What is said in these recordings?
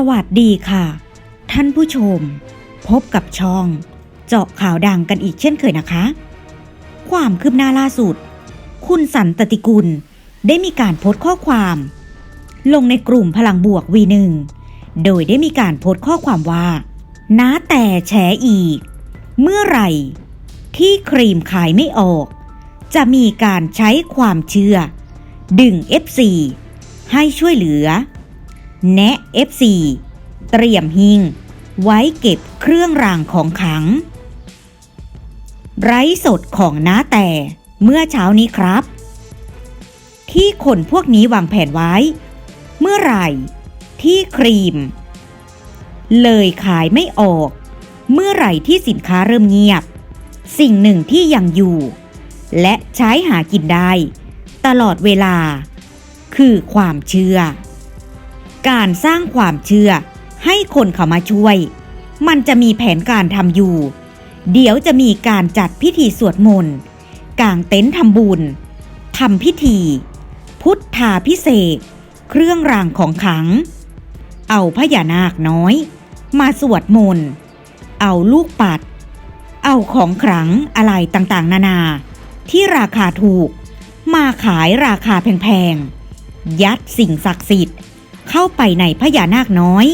สวัสดีค่ะ ท่านผู้ชม พบกับช่อง เจาะข่าวดังกันอีกเช่นเคยนะคะ ความคืบหน้าล่าสุด คุณสันตติกุลได้มีการโพสต์ข้อความ ลงในกลุ่มพลังบวก V1 โดยได้มีการโพสต์ข้อความว่า น้าแต่แฉอีก เมื่อไหร่ ที่ครีมขายไม่ออก จะมีการใช้ความเชื่อ ดึง FC ให้ช่วยเหลือ แนะ FC เตรียมหิงไว้เก็บเครื่องรางของขัง ไร้สดของน้าแต่เมื่อเช้านี้ครับ ที่คนพวกนี้วางแผนไว้ เมื่อไหร่ที่ครีม เลยขายไม่ออก เมื่อไหร่ที่สินค้าเริ่มเงียบ สิ่งหนึ่งที่ยังอยู่ และใช้หากินได้ ตลอดเวลา คือความเชื่อ การสร้างความเชื่อ ให้คนเขามาช่วย มันจะมีแผนการทำอยู่ เดี๋ยวจะมีการจัดพิธีสวดมนต์กางเต็นท์ทำบุญทำพิธี พุทธาพิเศษ เครื่องรางของขลัง เอาพญานาคน้อย มาสวดมนต์เอาลูกปัด เอาของขลังอะไรต่างๆ นานา ที่ราคาถูก มาขายราคาแพงๆ ยัดสิ่งศักดิ์สิทธิ์ เข้าไปในพญานาคน้อย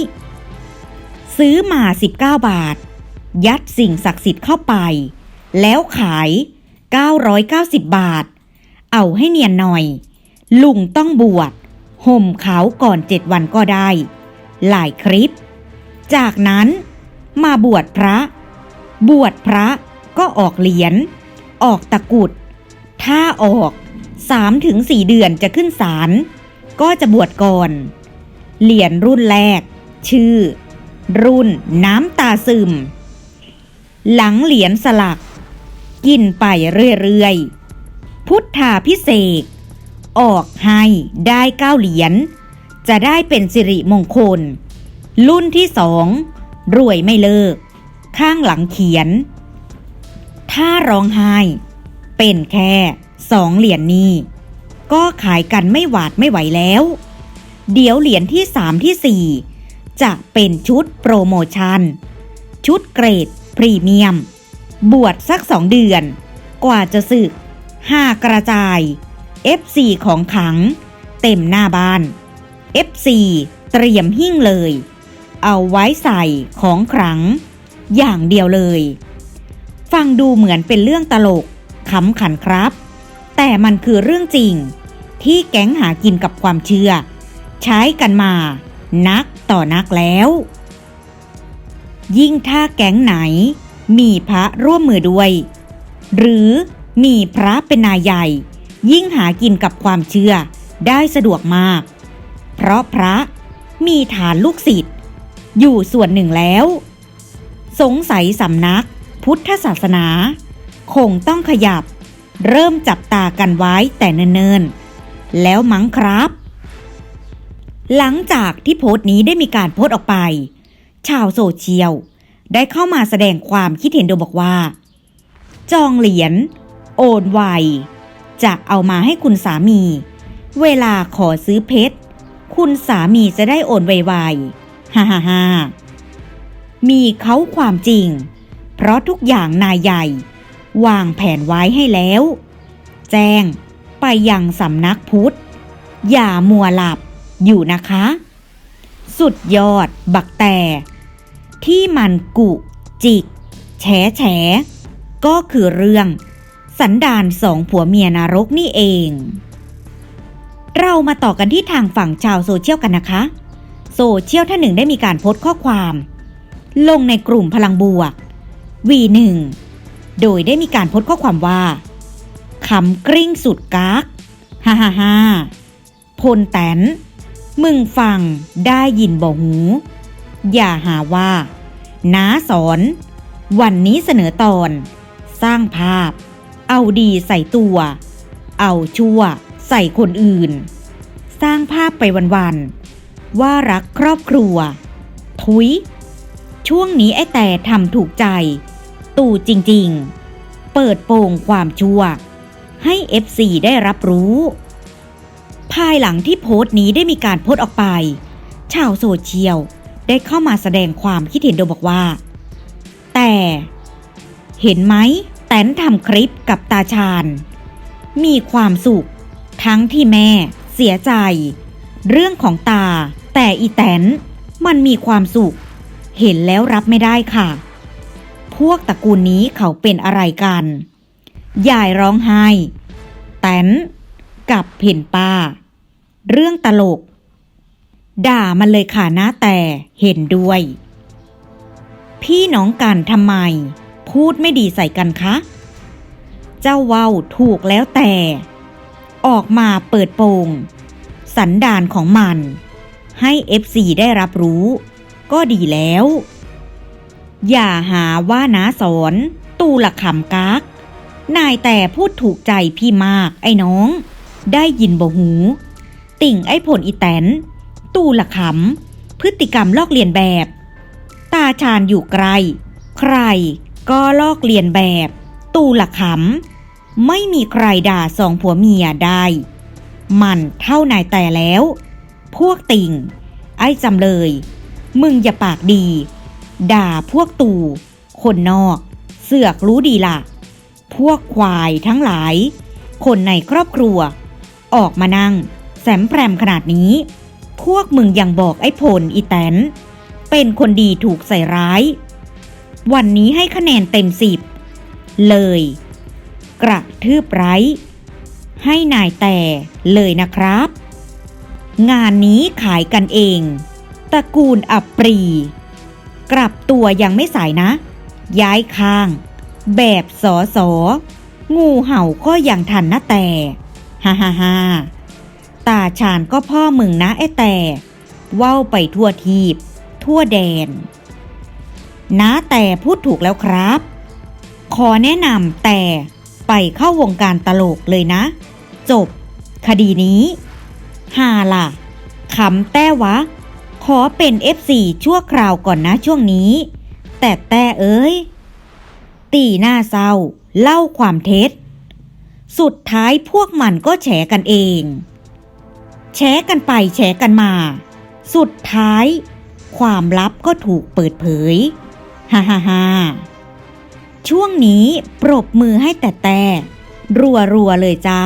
ซื้อมา 19 บาท ยัดสิ่งศักดิ์สิทธิ์เข้าไป แล้วขาย 990 บาท เอาให้เนียนหน่อย ลุงต้องบวชห่มขาวก่อนเจ็ดวันก็ได้ หลายคลิป จากนั้นมาบวชพระ บวชพระก็ออกเหรียญ ออกตะกุด ถ้าออก3-4เดือนจะขึ้นศาลก็จะบวชก่อน เหรียญรุ่นแรก ชื่อ รุ่นน้ำตาซึม หลังเหรียญสลัก กินไปเรื่อยๆ พุทธาพิเศษออกให้ได้เก้าเหรียญจะได้เป็นสิริมงคล รุ่นที่สองรวยไม่เลิก ข้างหลังเขียน ถ้าร้องไห้ เป็นแค่สองเหรียญนนี้ ก็ขายกันไม่หวาดไม่ไหวแล้ว เดี๋ยวเหรียญที่สามที่สี่จะเป็นชุดโปรโมชั่น ชุดเกรด พรีเมียม บวชสักสองเดือน กว่าจะสึกห้ากระจาย FC ของขัง เต็มหน้าบ้าน FC เตรียมหิ้งเลย เอาไว้ใส่ของขลัง อย่างเดียวเลย ฟังดูเหมือนเป็นเรื่องตลกขำขันครับ แต่มันคือเรื่องจริง ที่แก๊งหากินกับความเชื่อ ใช้กันมา นักต่อนักแล้ว ยิ่งถ้าแก๊งไหน มีพระร่วมมือด้วย หรือมีพระเป็นนายใหญ่ ยิ่งหากินกับความเชื่อได้สะดวกมาก เพราะพระมีฐานลูกศิษย์อยู่ส่วนหนึ่งแล้ว สงสัยสำนักพุทธศาสนา คงต้องขยับ เริ่มจับตากันไว้แต่เนิ่นๆ แล้วมั้งครับ หลังจากที่โพสต์นี้ได้มีการโพสต์ออกไป ชาวโซเชียล ได้เข้ามาแสดงความคิดเห็นโดยบอกว่า จองเหรียญโอนไวจะเอามาให้คุณสามี เวลาขอซื้อเพชร คุณสามีจะได้โอนไวๆฮ่าฮ่าฮ่ามีเขาความจริง เพราะทุกอย่างนายใหญ่ วางแผนไว้ให้แล้ว แจ้งไปยังสำนักพุทธ อย่ามัวหลับ อยู่นะคะ สุดยอด บักแต่ ที่มันกุ จิก แฉแฉ ก็คือเรื่อง สันดานสองผัวเมียนรกนี่เอง เรามาต่อกันที่ทางฝั่งชาวโซเชียลกันนะคะ โซเชียลท่านหนึ่งได้มีการโพสต์ข้อความ ลงในกลุ่มพลังบวก V1 โดยได้มีการโพสต์ข้อความว่าขำกริ้งสุดกากฮ่าฮ่าฮ่าพลแตน มึงฟังได้ยินบ่หู อย่าหาว่า น้าสอน วันนี้เสนอตอน สร้างภาพ เอาดีใส่ตัว เอาชั่วใส่คนอื่น สร้างภาพไปวันๆว่ารักครอบครัว ทุย ช่วงนี้ไอ้แต่ทำถูกใจ ตู่จริงๆ เปิดโปงความชั่ว ให้ FC ได้รับรู้ ภายหลังที่โพสต์นี้ได้มีการโพสต์ออกไป ชาวโซเชียลได้เข้ามาแสดงความคิดเห็นโดยบอกว่า แต่ เห็นไหมแตนทำคลิปกับตาชาญ มีความสุข ทั้งที่แม่ เสียใจ เรื่องของตา แต่อีแตนมันมีความสุข เห็นแล้วรับไม่ได้ค่ะ พวกตระกูลนี้เขาเป็นอะไรกันยายร้องไห้ แตนกับเพ่นป้า เรื่องตลก ด่ามันเลยค่ะนะแต่เห็นด้วย พี่น้องกันทำไม พูดไม่ดีใส่กันคะ เจ้าเว้าถูกแล้วแต่ ออกมาเปิดโปง สันดานของมัน ให้ FC ได้รับรู้ ก็ดีแล้ว อย่าหาว่านาสอน ตูละคำกากนายแต่พูดถูกใจพี่มากไอ้น้อง ได้ยินบ่หู ติ่งไอ้ผลอีแตน ตูละขำพฤติกรรมลอกเลียนแบบ ตาชาญอยู่ไกล ใครก็ลอกเลียนแบบ ตูละขำไม่มีใครด่าสองผัวเมียได้ มันเท่านายแต่แล้ว พวกติ่ง ไอ้จำเลย มึงอย่าปากดี ด่าพวกตู่ คนนอก เสือกรู้ดีล่ะ พวกควายทั้งหลาย คนในครอบครัว ออกมานั่ง แสมแพรมขนาดนี้ พวกมึงยังบอกไอ้พลอีแตน เป็นคนดีถูกใส่ร้าย วันนี้ให้คะแนนเต็มสิบเลย กระทืบไร้ ให้นายแต่เลยนะครับ งานนี้ขายกันเองตระกูลอับปรี กลับตัวยังไม่สายนะ ย้ายข้าง แบบสอสองูเห่าก็ยังทันนะแต่ ฮ่าฮ่าฮ่า ตาชาญก็พ่อมึงนะไอ้แต่ว่าวไปทั่วทีบ ทั่วแดนนะแต่พูดถูกแล้วครับ ขอแนะนำแต่ไปเข้าวงการตลกเลยนะ จบ คดีนี้ฮาล่ะขำแต่วะ ขอเป็น F4 ชั่วคราวก่อนนะช่วงนี้ แต่แต่เอ้ย ตีหน้าเศร้า เล่าความเท็จ สุดท้ายพวกมันก็แฉกันเอง แฉกันไปแฉกันมา สุดท้าย ความลับก็ถูกเปิดเผย ฮ่าฮ่าฮ่าช่วงนี้ปรบมือให้แต่แต่ รัวรัวๆเลยจ้า